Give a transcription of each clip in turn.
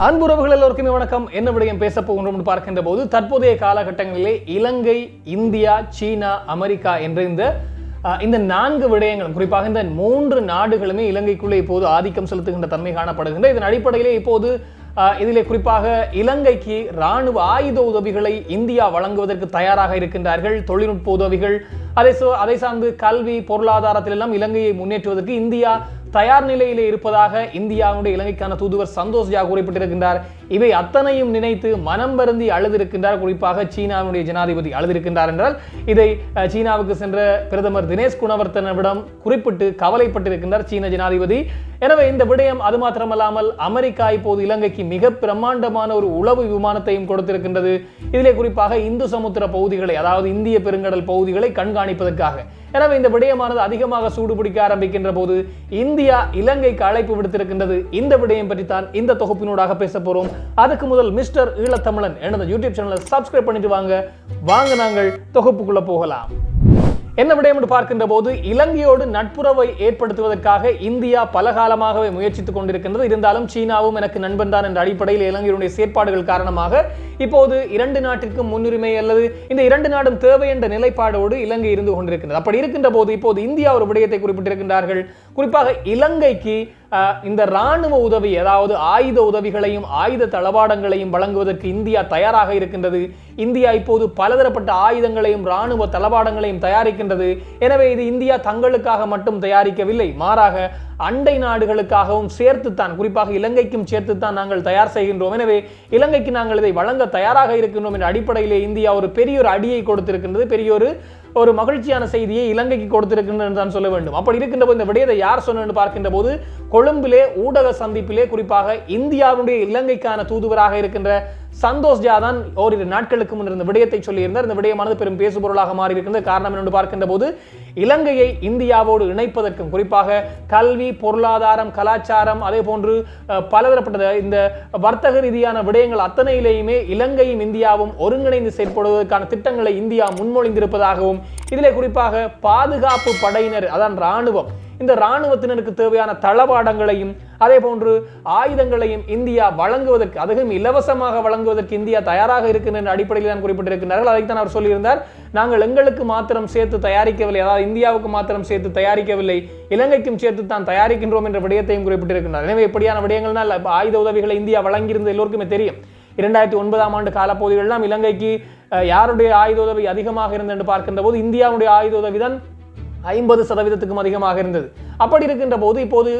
அன்புறவுகள் எல்லோருக்குமே வணக்கம். என்ன விடயம் பேச போகின்றோம் பார்க்கின்ற போது தற்போதைய காலகட்டங்களிலே இலங்கை இந்தியா சீனா அமெரிக்கா என்ற இந்த இந்த நான்கு விடயங்கள் குறிப்பாக இந்த மூன்று நாடுகளுமே இலங்கைக்குள்ளே இப்போது ஆதிக்கம் செலுத்துகின்ற தன்மை காணப்படுகின்ற இதன் அடிப்படையிலே இப்போது இதிலே குறிப்பாக இலங்கைக்கு இராணுவ ஆயுத உதவிகளை இந்தியா வழங்குவதற்கு தயாராக இருக்கின்றார்கள். தொழில்நுட்ப உதவிகள் அதை சோ- அதை சார்ந்து கல்வி பொருளாதாரத்திலெல்லாம் இலங்கையை முன்னேற்றுவதற்கு இந்தியா தயார் நிலையிலே இருப்பதாக இந்தியாவுடைய இலங்கைக்கான தூதுவர் சந்தோஷ் ஜா குறிப்பிட்டிருக்கின்றார். இவை அத்தனையும் நினைத்து மனம் வருந்தி அழுதிருக்கின்றார். குறிப்பாக சீனாவுடைய ஜனாதிபதி அழுதிருக்கின்றார் என்றால் இதை சீனாவுக்கு சென்ற பிரதமர் தினேஷ் குணவர்த்தனவிடம் குறிப்பிட்டு கவலைப்பட்டிருக்கின்றார் சீன ஜனாதிபதி. எனவே இந்த விடயம் அது மாத்திரமல்லாமல் அமெரிக்கா இப்போது இலங்கைக்கு மிக பிரம்மாண்டமான ஒரு உளவு விமானத்தையும் கொடுத்திருக்கின்றது. இதிலே குறிப்பாக இந்து சமுத்திர பகுதிகளை அதாவது இந்திய பெருங்கடல் பகுதிகளை கண்காணிப்பதற்காக. எனவே இந்த விடயமானது அதிகமாக சூடுபிடிக்க ஆரம்பிக்கின்ற போது இந்தியா இலங்கைக்கு அழைப்பு விடுத்திருக்கின்றது. இந்த விடயம் பற்றி தான் இந்த தொகுப்பினூடாக பேச போகிறோம் அதுக்கு முதல் மிஸ்டர் ஈழத்தமிழன் எனது யூடியூப் சேனலை சப்ஸ்கிரைப் பண்ணிட்டு வாங்க. வாங்க நாங்கள் தொகுப்புக்குள்ள போகலாம். என்ன விடயம் என்று பார்க்கின்ற போது இலங்கையோடு நட்புறவை ஏற்படுத்துவதற்காக இந்தியா பலகாலமாகவே முயற்சித்துக் கொண்டிருக்கின்றது. இருந்தாலும் சீனாவும் எனக்கு நண்பன் தான் என்ற அடிப்படையில் இலங்கையுடைய செயற்பாடுகள் காரணமாக இப்போது இரண்டு நாட்டிற்கும் முன்னுரிமை அல்லது இந்த இரண்டு நாடும் தேவை என்ற நிலைப்பாடோடு இலங்கை இருந்து கொண்டிருக்கின்றது. அப்படி இருக்கின்ற போது இப்போது இந்தியா ஒரு விடயத்தை குறிப்பிட்டிருக்கின்றார்கள். குறிப்பாக இலங்கைக்கு இந்த ராணுவ உதவி அதாவது ஆயுத உதவிகளையும் ஆயுத தளவாடங்களையும் வழங்குவதற்கு இந்தியா தயாராக இருக்கின்றது. இந்தியா இப்போது பலதரப்பட்ட ஆயுதங்களையும் ராணுவ தளவாடங்களையும் தயாரிக்கின்றது. எனவே இது இந்தியா தங்களுக்காக மட்டும் தயாரிக்கவில்லை. மாறாக அண்டை நாடுகளுக்காகவும் சேர்த்துத்தான் குறிப்பாக இலங்கைக்கும் சேர்த்துத்தான் நாங்கள் தயார் செய்கின்றோம். எனவே இலங்கைக்கு நாங்கள் இதை வழங்க தயாராக இருக்கின்றோம் என்ற அடிப்படையிலே இந்தியா ஒரு பெரிய ஒரு அடியை கொடுத்திருக்கின்றது பெரிய ஒரு ஒரு மகிழ்ச்சியான செய்தியை இலங்கைக்கு கொடுத்திருக்கின்றது என்று தான் சொல்ல வேண்டும். அப்படி இருக்கின்ற போது இந்த விடயத்தை யார் சொன்னு பார்க்கின்ற போது கொழும்பிலே ஊடக சந்திப்பிலே குறிப்பாக இந்தியாவுடைய இலங்கைக்கான தூதுவராக இருக்கின்ற சந்தோஷ் ஜா தான் ஓரிரு நாட்களுக்கு முன் இருந்த விடயத்தை சொல்லியிருந்தார். இந்த விடயமானது பெரும் பேசுபொருளாக மாறி இருக்கின்றது காரணம் என்று பார்க்கின்ற போது இலங்கையை இந்தியாவோடு இணைப்பதற்கும் குறிப்பாக கல்வி பொருளாதாரம் கலாச்சாரம் அதே போன்று பலதரப்பட்ட இந்த வர்த்தக ரீதியான விடயங்கள் அத்தனையிலேயுமே இலங்கையும் இந்தியாவும் ஒருங்கிணைந்து செயற்படுவதற்கான திட்டங்களை இந்தியா முன்மொழிந்திருப்பதாகவும் இதிலே குறிப்பாக பாதுகாப்பு படையினர் அதான் ராணுவம் இந்த ராணுவத்தினருக்கு தேவையான தளவாடங்களையும் அதே போன்று ஆயுதங்களையும் இந்தியா வழங்குவதற்கு அதுவும் இலவசமாக வழங்குவதற்கு இந்தியா தயாராக இருக்கின்ற அடிப்படையில் தான் குறிப்பிட்டிருக்கிறார்கள் அதைத்தான் அவர் சொல்லியிருந்தார். நாங்கள் எங்களுக்கு மாத்திரம் சேர்த்து தயாரிக்கவில்லை அதாவது இந்தியாவுக்கு மாத்திரம் சேர்த்து தயாரிக்கவில்லை இலங்கைக்கும் சேர்த்து தான் தயாரிக்கின்றோம் என்ற விடயத்தையும் குறிப்பிட்டிருக்கிறார் எனவே இப்படியான விடயங்கள்னால் ஆயுத உதவிகளை இந்தியா வழங்கியிருந்தது எல்லோருக்குமே தெரியும். இரண்டாயிரத்தி ஒன்பதாம் ஆண்டு காலப்பகுதிகளெல்லாம் இலங்கைக்கு யாருடைய ஆயுத உதவி அதிகமாக இருந்தது என்று பார்க்கின்ற போது இந்தியாவுடைய ஆயுத உதவி தான் ஐம்பது சதவீதத்துக்கும் அதிகமாக இருந்தது. அப்படி இருக்கின்ற போது இப்போது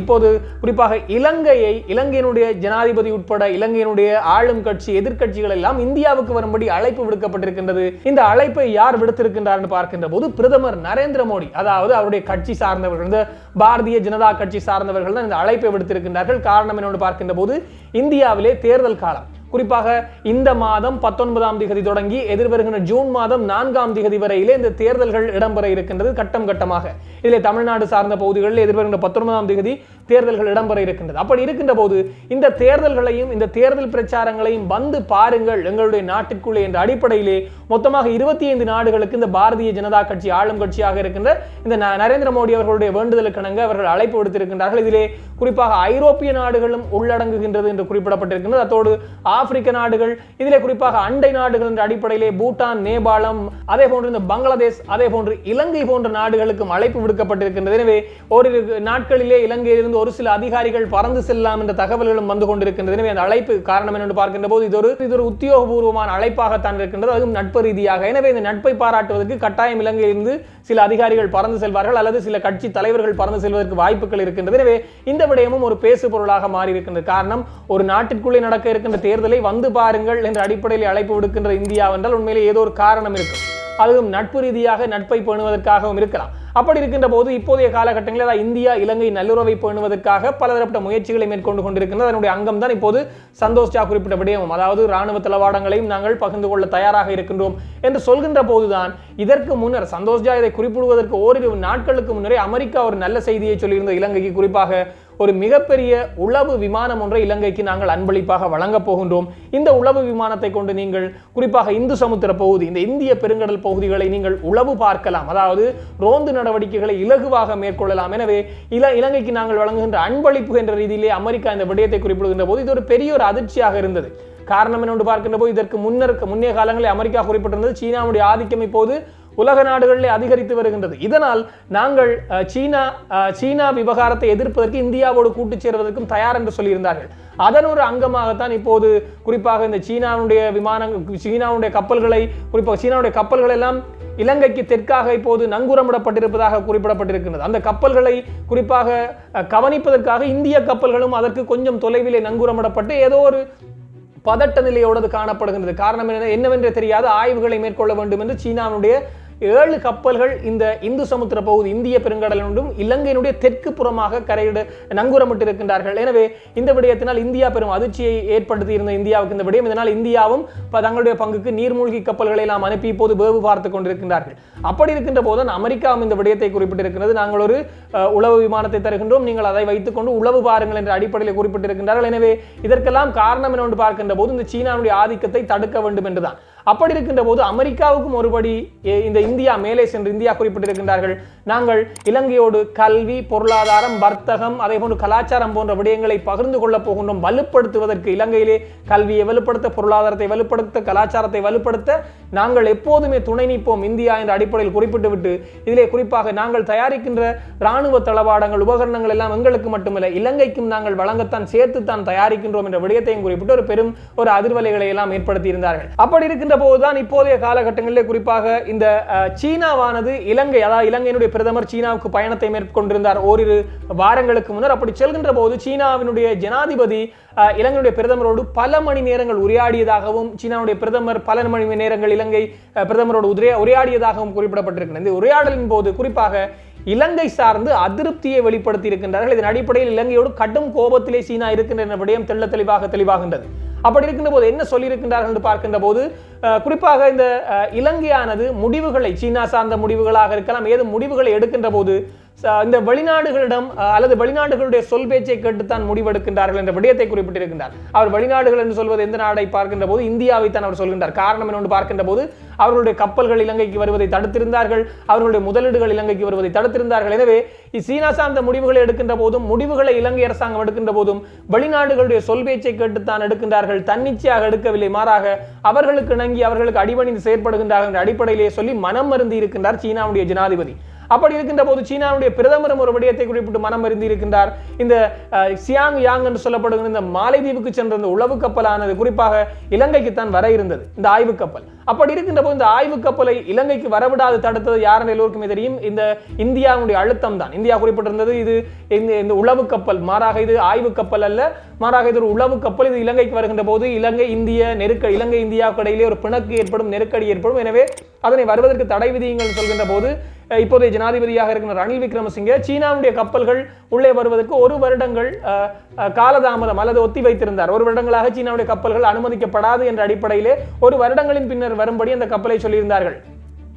இப்போது குறிப்பாக இலங்கையை இலங்கையினுடைய ஜனாதிபதி உட்பட இலங்கையினுடைய ஆளும் கட்சி எதிர்கட்சிகள் எல்லாம் இந்தியாவுக்கு வரும்படி அழைப்பு விடுக்கப்பட்டிருக்கின்றது. இந்த அழைப்பை யார் விடுத்திருக்கின்றார் என்று பார்க்கின்ற போது பிரதமர் நரேந்திர மோடி அதாவது அவருடைய கட்சி சார்ந்தவர்கள் இந்த பாரதிய ஜனதா கட்சி சார்ந்தவர்கள் தான் இந்த அழைப்பை விடுத்திருக்கின்றார்கள். காரணம் என்னோடு பார்க்கின்ற போது இந்தியாவிலே தேர்தல் காலம். குறிப்பாக இந்த மாதம் பத்தொன்பதாம் திகதி தொடங்கி எதிர்வருகின்ற ஜூன் மாதம் நான்காம் திகதி வரையிலே இந்த தேர்தல்கள் இடம்பெற இருக்கின்றது கட்டம் கட்டமாக. இதிலே தமிழ்நாடு சார்ந்த பகுதிகளில் எதிர்வருகின்ற பத்தொன்பதாம் திகதி தேர்தல்கள் இடம்பெற இருக்கின்றது. அப்படி இருக்கின்ற போது இந்த தேர்தல்களையும் இந்த தேர்தல் பிரச்சாரங்களையும் வந்து பாருங்கள். எங்களுடைய நாட்டிற்குள்ளே என்ற அடிப்படையிலே மொத்தமாக இருபத்தி ஐந்து நாடுகளுக்கு இந்த பாரதிய ஜனதா கட்சி ஆளும் கட்சியாக இருக்கின்ற இந்த நரேந்திர மோடி அவர்களுடைய வேண்டுதலுக்கிணங்க அவர்கள் அழைப்பு விடுத்திருக்கின்றார்கள். இதிலே குறிப்பாக ஐரோப்பிய நாடுகளும் உள்ளடங்குகின்றது என்று குறிப்பிடப்பட்டிருக்கின்றது. அத்தோடு ஆப்பிரிக்க நாடுகள் இதிலே குறிப்பாக அண்டை நாடுகள் என்ற அடிப்படையிலே பூட்டான் நேபாளம் அதே போன்று இந்த பங்களாதேஷ் அதே போன்று இலங்கை போன்ற நாடுகளுக்கும் அழைப்பு விடுக்கப்பட்டிருக்கின்றது. எனவே ஓரிரு நாட்களிலே இலங்கையிலிருந்து ஒரு சில அதிகாரிகள் பறந்து செல்லலாம் என்ற தகவல்களும் வந்து கொண்டிருக்கின்றது. எனவே அந்த அழைப்பு காரணம் என்று பார்க்கின்ற போது இது ஒரு இது ஒரு உத்தியோகபூர்வமான அழைப்பாகத்தான் இருக்கின்றது. அதுவும் நட்பு ரீதியாக. எனவே இந்த நட்பை பாராட்டுவதற்கு கட்டாயம் இலங்கையிலிருந்து சில அதிகாரிகள் பறந்து செல்வார்கள் அல்லது சில கட்சி தலைவர்கள் பறந்து செல்வதற்கு வாய்ப்புகள் இருக்கின்றது. எனவே இந்த விடயமும் ஒரு பேசு பொருளாக மாறி இருக்கின்றது காரணம் ஒரு நாட்டிற்குள்ளே நடக்க இருக்கின்ற தேர்தல் இடத்திலே வந்து பாருங்கள் என்ற அடிப்படையில் அழைப்பு விடுக்கின்ற இந்தியா என்றால் உண்மையிலே ஏதோ ஒரு காரணம் இருக்கும். அதுவும் நட்பு ரீதியாக நட்பை பேணுவதற்காகவும் இருக்கலாம். அப்படி இருக்கின்ற போது இப்போதைய காலகட்டங்களில் அதாவது இந்தியா இலங்கை நல்லுறவை பேணுவதற்காக பலதரப்பட்ட முயற்சிகளை மேற்கொண்டு கொண்டிருக்கின்றது. அதனுடைய அங்கம் தான் இப்போது சந்தோஷ் ஜா குறிப்பிட்டபடியும் அதாவது ராணுவ தளவாடங்களையும் நாங்கள் பகிர்ந்து கொள்ள தயாராக இருக்கின்றோம் என்று சொல்கின்ற போதுதான் இதற்கு முன்னர் சந்தோஷ் ஜா இதை குறிப்பிடுவதற்கு ஓரிரு நாட்களுக்கு முன்னரே அமெரிக்கா ஒரு நல்ல செய்தியை சொல்லியிருந்த இலங்கைக்கு குறிப்பாக ஒரு மிகப்பெரிய உளவு விமானம் ஒன்றை இலங்கைக்கு நாங்கள் அன்பளிப்பாக வழங்கப் போகின்றோம். இந்த உளவு விமானத்தை கொண்டு நீங்கள் குறிப்பாக இந்து சமுத்திர பகுதி இந்த இந்திய பெருங்கடல் பகுதிகளை நீங்கள் உளவு பார்க்கலாம். அதாவது ரோந்து நடவடிக்கைகளை இலகுவாக மேற்கொள்ளலாம். எனவே இல இலங்கைக்கு நாங்கள் வழங்குகின்ற அன்பளிப்பு என்ற ரீதியிலே அமெரிக்கா இந்த விடயத்தை குறிப்பிடுகின்ற போது இது ஒரு பெரிய ஒரு அதிர்ச்சியாக இருந்தது. காரணம் என்னென்று பார்க்கின்ற போது இதற்கு முன்னர் முன்னைய காலங்களில் அமெரிக்கா குறிப்பிட்டிருந்தது சீனாவுடைய ஆதிக்கம் இப்போது உலக நாடுகளிலே அதிகரித்து வருகின்றது. இதனால் நாங்கள் சீனா சீனா விவகாரத்தை எதிர்ப்பதற்கு இந்தியாவோடு கூட்டு சேர்வதற்கும் தயார் என்று சொல்லியிருந்தார்கள். அதன் ஒரு அங்கமாகத்தான் இப்போது குறிப்பாக இந்த சீனாவுடைய விமானங்கள் சீனாவுடைய கப்பல்களை குறிப்பாக சீனாவுடைய கப்பல்கள் எல்லாம் இலங்கைக்கு தெற்காக இப்போது நங்கூரமிடப்பட்டிருப்பதாக குறிப்பிடப்பட்டிருக்கிறது அந்த கப்பல்களை குறிப்பாக கவனிப்பதற்காக இந்திய கப்பல்களும் அதற்கு கொஞ்சம் தொலைவிலே நங்கூரமிடப்பட்டு ஏதோ ஒரு பதட்ட நிலையோடு காணப்படுகின்றது. காரணம் என்ன என்னவென்று தெரியாத ஆய்வுகளை மேற்கொள்ள வேண்டும் என்று சீனாவுடைய ஏழு கப்பல்கள் இந்த இந்து சமுத்திர பகுதி இந்திய பெருங்கடலினுடும் இலங்கையினுடைய தெற்கு புறமாக கரையிட நங்கூரமிட்டிருக்கின்றார்கள். எனவே இந்த விடயத்தினால் இந்தியா பெரும் அதிர்ச்சியை ஏற்படுத்தி இருந்த இந்தியாவுக்கு இந்த விடயம். இதனால் இந்தியாவும் தங்களுடைய பங்குக்கு நீர்மூழ்கி கப்பல்களை நாம் அனுப்பி இப்போது வேவு பார்த்து கொண்டிருக்கின்றார்கள். அப்படி இருக்கின்ற போது அமெரிக்காவும் இந்த விடயத்தை குறிப்பிட்டிருக்கிறது. நாங்கள் ஒரு உளவு விமானத்தை தருகின்றோம். நீங்கள் அதை வைத்துக்கொண்டு உளவு பாருங்கள் என்ற அடிப்படையில் குறிப்பிட்டிருக்கின்றார்கள். எனவே இதற்கெல்லாம் காரணம் என்னவென்று பார்க்கின்ற போது இந்த சீனாவுடைய ஆதிக்கத்தை தடுக்க வேண்டும் என்றுதான். அப்படி இருக்கின்ற போது அமெரிக்காவுக்கும் ஒருபடி இந்த இந்தியா மேலே சென்று இந்தியா குறிப்பிட்டிருக்கின்றார்கள். நாங்கள் இலங்கையோடு கல்வி பொருளாதாரம் வர்த்தகம் அதே போன்று கலாச்சாரம் போன்ற விடயங்களை பகிர்ந்து கொள்ளப் போகின்றோம். வலுப்படுத்துவதற்கு இலங்கையிலே கல்வியை வலுப்படுத்த பொருளாதாரத்தை வலுப்படுத்த கலாச்சாரத்தை வலுப்படுத்த நாங்கள் எப்போதுமே துணை நிற்போம். இந்தியா என்ற அடிப்படையில் குறிப்பிட்டு விட்டு இதிலே குறிப்பாக நாங்கள் தயாரிக்கின்ற இராணுவ தளவாடங்கள் உபகரணங்கள் எல்லாம் எங்களுக்கு மட்டுமில்லை இலங்கைக்கும் நாங்கள் வழங்கத்தான் சேர்த்துத்தான் தயாரிக்கின்றோம் என்ற விடயத்தையும் குறிப்பிட்டு ஒரு பெரும் ஒரு அதிர்வலைகளை எல்லாம் ஏற்படுத்தி இருந்தார்கள் அப்படி இருக்கின்ற போதுதான் இப்போதைய காலகட்டங்களிலே குறிப்பாக இந்த சீனாவானது இலங்கை அதாவது இலங்கையினுடைய பிரதமர் சீனாவுக்கு பயணத்தை மேற்கொண்டிருந்தார் ஓரிரு வாரங்களுக்கு முன்னர். அப்படி செல்கின்ற போது சீனாவினுடைய ஜனாதிபதி இலங்கையுடைய பிரதமரோடு பல மணி நேரங்கள் உரையாடியதாகவும் சீனாவுடைய பிரதமர் பல மணி நேரங்கள் இலங்கை பிரதமரோடு உரையா உரையாடியதாகவும் குறிப்பிடப்பட்டிருக்கிறது இந்த உரையாடலின் போது குறிப்பாக இலங்கை சார்ந்து அதிருப்தியை வெளிப்படுத்தி இருக்கின்றார்கள் இதன் அடிப்படையில் இலங்கையோடு கடும் கோபத்திலே சீனா இருக்கின்ற விடயம் தெள்ள தெளிவாக தெளிவாகின்றது. அப்படி இருக்கின்ற போது என்ன சொல்லியிருக்கின்றார்கள் என்று பார்க்கின்ற போது குறிப்பாக இந்த இலங்கையானது முடிவுகளை சீனா சார்ந்த முடிவுகளாக இருக்கலாம் ஏதும் முடிவுகளை எடுக்கின்ற போது இந்த வெளிநாடுகளிடம் அல்லது வெளிநாடுகளுடைய சொல் பேச்சை கேட்டுத்தான் முடிவெடுக்கின்றார்கள் என்ற விடயத்தை குறிப்பிட்டிருக்கின்றார். அவர் வெளிநாடுகள் என்று சொல்வது எந்த நாடை பார்க்கின்ற போது இந்தியாவை தான் அவர் சொல்கின்றார். காரணம் என்னொன்று பார்க்கின்ற போது அவர்களுடைய கப்பல்கள் இலங்கைக்கு வருவதை தடுத்திருந்தார்கள் அவர்களுடைய முதலீடுகள் இலங்கைக்கு வருவதை தடுத்திருந்தார்கள். எனவே சீனா சார்ந்த முடிவுகளை எடுக்கின்ற போதும் முடிவுகளை இலங்கை அரசாங்கம் எடுக்கின்ற போதும் வெளிநாடுகளுடைய சொல் பேச்சை கேட்டுத்தான் எடுக்கின்றார்கள். தன்னிச்சையாக எடுக்கவில்லை. மாறாக அவர்களுக்கு இணங்கி அவர்களுக்கு அடிபணிந்து செயற்படுகின்றார்கள் என்ற அடிப்படையிலே சொல்லி மனம் மருந்தி இருக்கின்றார் சீனாவுடைய ஜனாதிபதி. அப்படி இருக்கின்ற போது சீனாவுடைய பிரதமரும் ஒரு விடயத்தை குறிப்பிட்டு மனம் அறிந்து இருக்கின்றார். இந்த சியாங் யாங் என்று சொல்லப்படுகிற இந்த மாலைதீவுக்கு சென்ற இந்த உளவு கப்பலானது குறிப்பாக இலங்கைக்கு தான் வர இருந்தது இந்த ஆய்வு கப்பல். அப்படி இருக்கின்ற போது இந்த ஆய்வு கப்பலை இலங்கைக்கு வரவிடாது தடுத்தது யாருன்னு எல்லோருக்குமே தெரியும். இந்த இந்தியாவுடைய அழுத்தம் தான். இந்தியா குறிப்பிட்டிருந்தது இது இந்த இந்த உளவு கப்பல் மாறாக இது ஆய்வு கப்பல் அல்ல மாறாக இது ஒரு உளவு கப்பல். இது இலங்கைக்கு வருகின்ற போது இலங்கை இந்திய நெருக்க இலங்கை இந்தியாவுக்கு இடையிலே ஒரு பிணக்கு ஏற்படும் நெருக்கடி ஏற்படும். எனவே அதனை வருவதற்கு தடை விதியுங்கள் சொல்கின்ற போது இப்போதைய ஜனாதிபதியாக இருக்கிற ரணில் விக்ரமசிங்கே சீனாவுடைய கப்பல்கள் உள்ளே வருவதற்கு ஒரு வருடங்கள் காலதாமதம் அல்லது ஒத்தி வைத்திருந்தார். ஒரு வருடங்களாக சீனாவுடைய கப்பல்கள் அனுமதிக்கப்படாது என்ற அடிப்படையிலே ஒரு வருடங்களின் பின்னர் வரும்படி அந்த கப்பலை சொல்லியிருந்தார்கள்.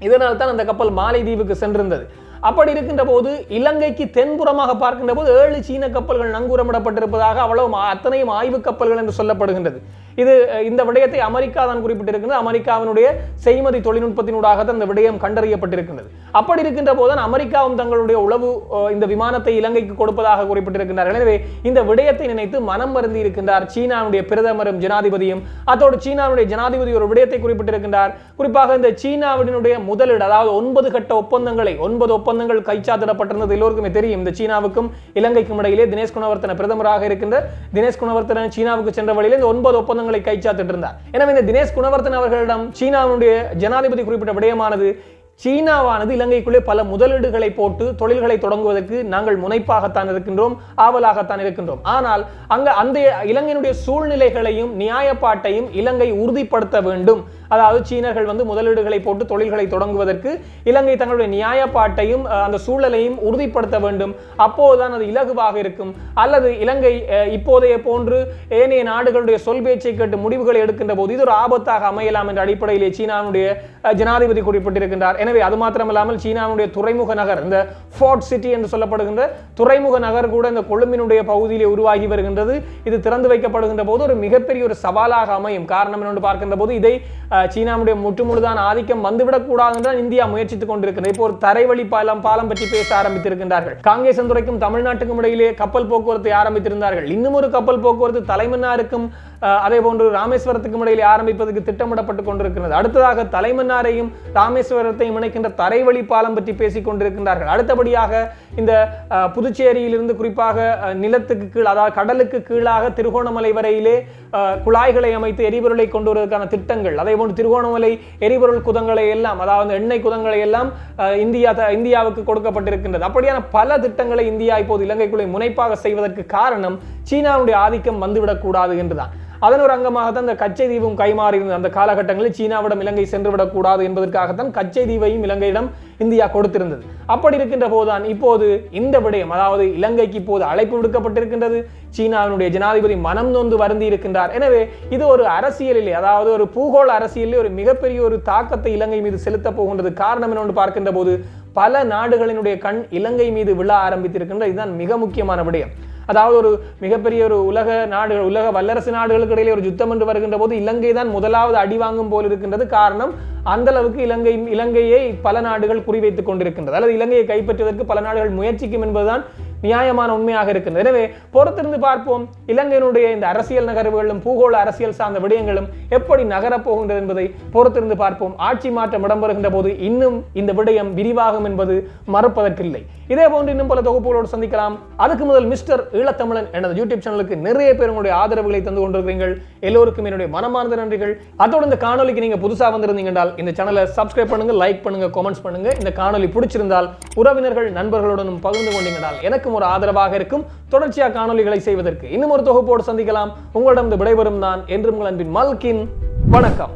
இதனால் தான் அந்த கப்பல் மாலைதீவுக்கு சென்றிருந்தது. அப்படி இருக்கின்ற போது இலங்கைக்கு தென்புறமாக பார்க்கின்ற போது ஏழு சீன கப்பல்கள் நங்கூரமிடப்பட்டிருப்பதாக அவ்வளவு அத்தனையும் ஆய்வு கப்பல்கள் என்று சொல்லப்படுகின்றது. இது இந்த விடயத்தை அமெரிக்கா தான் குறிப்பிட்டிருக்கிறது. அமெரிக்காவினுடைய செய்மதி தொழில்நுட்பத்தினூடாக தான் இந்த விடயம் கண்டறியப்பட்டிருக்கின்றது அப்படி இருக்கின்ற போதுதான் அமெரிக்காவும் தங்களுடைய உளவு இந்த விமானத்தை இலங்கைக்கு கொடுப்பதாக குறிப்பிட்டிருக்கின்றார்கள். எனவே இந்த விடயத்தை நினைத்து மனம் மருந்தி இருக்கின்றார் சீனாவுடைய பிரதமரும் ஜனாதிபதியும். அத்தோடு சீனாவுடைய ஜனாதிபதி ஒரு விடயத்தை குறிப்பிட்டிருக்கின்றார். குறிப்பாக இந்த சீனாவினுடைய முதலீடு அதாவது ஒன்பது கட்ட ஒப்பந்தங்களை ஒன்பது ஒப்பந்தங்கள் கைச்சாத்திடப்பட்டிருந்தது எல்லோருக்குமே தெரியும். இந்த சீனாவுக்கும் இலங்கைக்கும் இடையிலே தினேஷ் குணவர்த்தன பிரதமராக இருக்கின்ற தினேஷ் குணவர்த்தன சீனாவுக்கு சென்ற வழியிலே இந்த ஒன்பது ஒப்பந்தங்கள் கைச்சாத்திட்டு இருந்தார் எனவே இந்த தினேஷ் குணவர்த்தன் அவர்களிடம் சீனாவுடைய ஜனாதிபதி குறிப்பிட்ட விடயமானது சீனாவானது இலங்கைக்குள்ளே பல முதலீடுகளை போட்டு தொழில்களை தொடங்குவதற்கு நாங்கள் முனைப்பாகத்தான் இருக்கின்றோம் ஆவலாகத்தான் இருக்கின்றோம். ஆனால் அங்க அந்த இலங்கையினுடைய சூழ்நிலைகளையும் நியாயப்பாட்டையும் இலங்கை உறுதிப்படுத்த வேண்டும். அதாவது சீனர்கள் வந்து முதலீடுகளை போட்டு தொழில்களை தொடங்குவதற்கு இலங்கை தங்களுடைய நியாயப்பாட்டையும் அந்த சூழலையும் உறுதிப்படுத்த வேண்டும். அப்போதுதான் அது இலகுவாக இருக்கும். அல்லது இலங்கை இப்போதைய போன்று ஏனைய நாடுகளுடைய சொல் பேச்சை கேட்டு முடிவுகளை எடுக்கின்ற போது இது ஒரு ஆபத்தாக அமையலாம் என்ற அடிப்படையிலே சீனாவுடைய ஜனாதிபதி குறிப்பிட்டிருக்கின்றார். எனவே அது மாத்திரமில்லாமல் சீனாவுடைய துறைமுக நகர் இந்த ஃபோர்ட் சிட்டி என்று சொல்லப்படுகின்ற துறைமுக நகர் கூட இந்த கொழும்பினுடைய பகுதியிலே உருவாகி வருகின்றது. இது திறந்து வைக்கப்படுகின்ற போது ஒரு மிகப்பெரிய ஒரு சவாலாக அமையும். காரணம் என்னென்று பார்க்கின்ற போது இதை சீனாவுடைய முற்றுமுழுதான ஆதிக்கம் வந்துவிடக்கூடாது என்று இந்தியா முயற்சித்துக் கொண்டிருக்கிறது இப்போ ஒரு தரைவழி பாலம் பாலம் பற்றி பேச ஆரம்பித்திருக்கின்றார்கள். காங்கேசந்துறைக்கும் தமிழ்நாட்டுக்கும் இடையிலே கப்பல் போக்குவரத்தை ஆரம்பித்திருந்தார்கள். இன்னும் ஒரு கப்பல் போக்குவரத்து தலைமன்னாருக்கும் அதே போன்று ராமேஸ்வரத்துக்கும் இடையில் ஆரம்பிப்பதற்கு திட்டமிடப்பட்டு கொண்டிருக்கிறது. அடுத்ததாக தலைமன்னாரையும் ராமேஸ்வரத்தையும் இணைக்கின்ற தரைவழி பாலம் பற்றி பேசிக் கொண்டிருக்கின்றார்கள். அடுத்தபடியாக இந்த புதுச்சேரியிலிருந்து குறிப்பாக நிலத்துக்கு கீழ் அதாவது கடலுக்கு கீழாக திருகோணமலை வரையிலே குழாய்களை அமைத்து எரிபொருளை கொண்டு வருவதற்கான திட்டங்கள் அதே போன்று திருகோணமலை எரிபொருள் குதங்களை எல்லாம் அதாவது எண்ணெய் குதங்களை எல்லாம் அஹ், இந்தியா த- இந்தியாவுக்கு கொடுக்கப்பட்டிருக்கின்றது. அப்படியான பல திட்டங்களை இந்தியா இப்போது இலங்கைக்குள்ளே முனைப்பாக செய்வதற்கு காரணம் சீனாவுடைய ஆதிக்கம் வந்துவிடக்கூடாது என்றுதான். அதன் ஒரு அங்கமாகத்தான் இந்த கச்சை தீவும் கைமாறி இருந்த அந்த காலகட்டங்களில் சீனாவிடம் இலங்கை சென்றுவிடக்கூடாது என்பதற்காகத்தான் கச்சை தீவையும் இலங்கையிடம் இந்தியா கொடுத்திருந்தது. அப்படி இருக்கின்ற போதுதான் இப்போது இந்த விடயம் அதாவது இலங்கைக்கு இப்போது அழைப்பு விடுக்கப்பட்டிருக்கின்றது. சீனாவினுடைய ஜனாதிபதி மனம் நொந்து வருந்தி இருக்கின்றார். எனவே இது ஒரு அரசியலிலே அதாவது ஒரு பூகோள அரசியலிலே ஒரு மிகப்பெரிய ஒரு தாக்கத்தை இலங்கை மீது செலுத்த போகின்றது. காரணம் என்னொன்று பார்க்கின்ற போது பல நாடுகளினுடைய கண் இலங்கை மீது விழ ஆரம்பித்திருக்கின்ற இதுதான் மிக முக்கியமான விடயம். அதாவது ஒரு மிகப்பெரிய ஒரு உலக நாடுகள் உலக வல்லரசு நாடுகளுக்கு இடையிலே ஒரு யுத்தம் என்று வருகின்ற போது இலங்கை தான் முதலாவது அடி வாங்கும் போல் இருக்கின்றது. காரணம் அந்த அளவுக்கு இலங்கை இலங்கையை பல நாடுகள் குறிவைத்துக் கொண்டிருக்கின்றது. அல்லது இலங்கையை கைப்பற்றுவதற்கு பல நாடுகள் முயற்சிக்கும் என்பதுதான் நியாயமான உண்மையாக இருக்குது எனவே பொறுத்திருந்து பார்ப்போம் இலங்கையினுடைய இந்த அரசியல் நகர்வுகளும் பூகோள அரசியல் சார்ந்த விடயங்களும் எப்படி நகரப் போகின்றது என்பதை பொறுத்திருந்து பார்ப்போம். ஆட்சி மாற்றம் இடம்பெறுகின்ற போது இன்னும் இந்த விடயம் விரிவாகும் என்பது மறுப்பதற்கில்லை. இதே போன்று இன்னும் பல தொகுப்புகளோடு சந்திக்கலாம். அதுக்கு முதல் மிஸ்டர் ஈழத்தமிழன் எனது யூடியூப் சேனலுக்கு நிறைய பேர் உங்களுடைய ஆதரவுகளை தந்து கொண்டிருக்கிறீர்கள். எல்லோருக்கும் என்னுடைய மனமார்ந்த நன்றிகள். அதோடு இந்த காணொலிக்கு நீங்க புதுசாக வந்திருந்தீங்க என்றால் இந்த சேனலை சப்ஸ்கிரைப் பண்ணுங்க லைக் பண்ணுங்க கமெண்ட்ஸ் பண்ணுங்க. இந்த காணொலி பிடிச்சிருந்தால் உறவினர்கள் நண்பர்களுடனும் பகிர்ந்து கொண்டீங்கனால் எனக்கும் ஒரு ஆதரவாக இருக்கும். தொடர்ச்சியாக காணொலிகளை செய்வதற்கு இன்னும் ஒரு தொகுப்போடு சந்திக்கலாம். உங்களிடம் விடைபெறும் நான் என்றும் உங்கள் அன்பின் மல்கின். வணக்கம்.